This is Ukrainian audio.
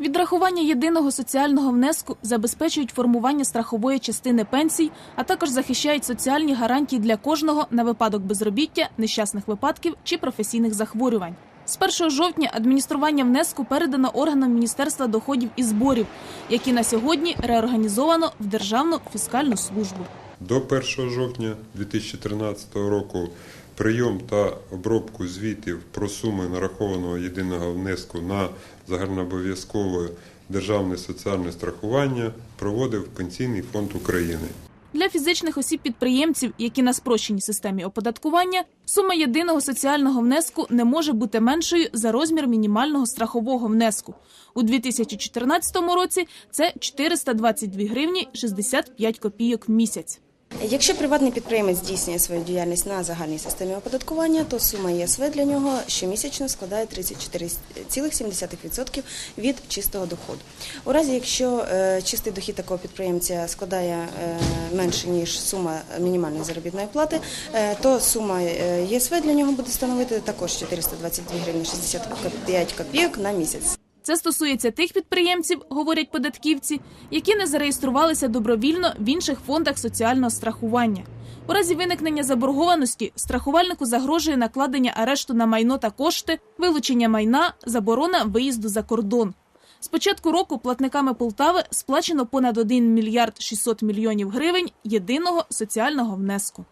Відрахування єдиного соціального внеску забезпечують формування страхової частини пенсій, а також захищають соціальні гарантії для кожного на випадок безробіття, нещасних випадків чи професійних захворювань. З 1 жовтня адміністрування внеску передано органам Міністерства доходів і зборів, які на сьогодні реорганізовано в Державну фіскальну службу. До 1 жовтня 2013 року прийом та обробку звітів про суми нарахованого єдиного внеску на загальнообов'язкове державне соціальне страхування проводив Пенсійний фонд України. Для фізичних осіб-підприємців, які на спрощеній системі оподаткування, сума єдиного соціального внеску не може бути меншою за розмір мінімального страхового внеску. У 2014 році це 422 гривні 65 копійок в місяць. Якщо приватний підприємець здійснює свою діяльність на загальній системі оподаткування, то сума ЄСВ для нього щомісячно складає 34,7% від чистого доходу. У разі, якщо е, чистий дохід такого підприємця складає е, менше ніж сума мінімальної заробітної плати, е, то сума ЄСВ для нього буде становити також 422 гривні 65 копійок на місяць. Це стосується тих підприємців, говорять податківці, які не зареєструвалися добровільно в інших фондах соціального страхування. У разі виникнення заборгованості страхувальнику загрожує накладення арешту на майно та кошти, вилучення майна, заборона виїзду за кордон. З початку року платниками Полтави сплачено понад 1 мільярд 600 мільйонів гривень єдиного соціального внеску.